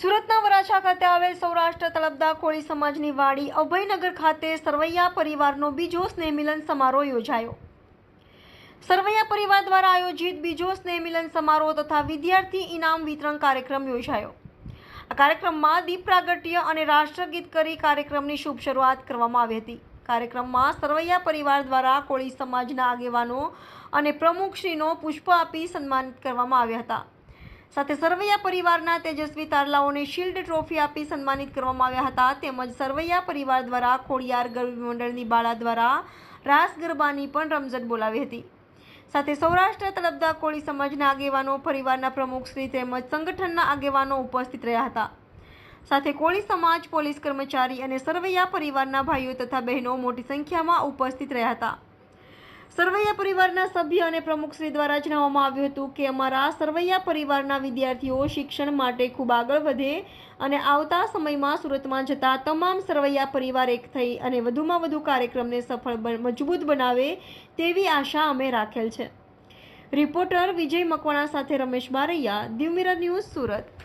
સુરતના વરાછા ખાતે આવેલ સૌરાષ્ટ્ર તળપદા કોળી સમાજની વાડી અભયનગર ખાતે સરવૈયા પરિવારનો બીજો સ્નેહમિલન સમારોહ યોજાયો. સરવૈયા પરિવાર દ્વારા આયોજિત બીજો સ્નેહમિલન સમારોહ તથા વિદ્યાર્થી ઇનામ વિતરણ કાર્યક્રમ યોજાયો. આ કાર્યક્રમમાં દીપ પ્રાગટ્ય અને રાષ્ટ્રગીત કરી કાર્યક્રમની શુભ શરૂઆત કરવામાં આવી હતી. કાર્યક્રમમાં સરવૈયા પરિવાર દ્વારા કોળી સમાજના આગેવાનો અને પ્રમુખશ્રીનો પુષ્પ આપી સન્માનિત કરવામાં આવ્યા હતા. સાથે સરવૈયા પરિવારના તેજસ્વી તારલાઓને શિલ્ડ ટ્રોફી આપી સન્માનિત કરવામાં આવ્યા હતા. તેમજ સરવૈયા પરિવાર દ્વારા ખોડિયાર ગરબી મંડળની બાળા દ્વારા રાસ ગરબાની પણ રમઝટ બોલાવી હતી. સાથે સૌરાષ્ટ્ર તળપદા કોળી સમાજના આગેવાનો, પરિવારના પ્રમુખશ્રી તેમજ સંગઠનના આગેવાનો ઉપસ્થિત રહ્યા હતા. સાથે કોળી સમાજ પોલીસ કર્મચારી અને સરવૈયા પરિવારના ભાઈઓ તથા બહેનો મોટી સંખ્યામાં ઉપસ્થિત રહ્યા હતા. સરવૈયા પરિવારના સભ્ય અને પ્રમુખશ્રી દ્વારા જણાવવામાં આવ્યું હતું કે અમારા સરવૈયા પરિવારના વિદ્યાર્થીઓ શિક્ષણ માટે ખૂબ આગળ વધે અને આવતા સમયમાં સુરતમાં જતા તમામ સરવૈયા પરિવાર એક થઈ અને વધુમાં વધુ કાર્યક્રમને સફળ મજબૂત બનાવે તેવી આશા અમે રાખેલ છે. રિપોર્ટર વિજય મકવાણા સાથે રમેશ બારૈયા દિવમીરા ન્યૂઝ સુરત.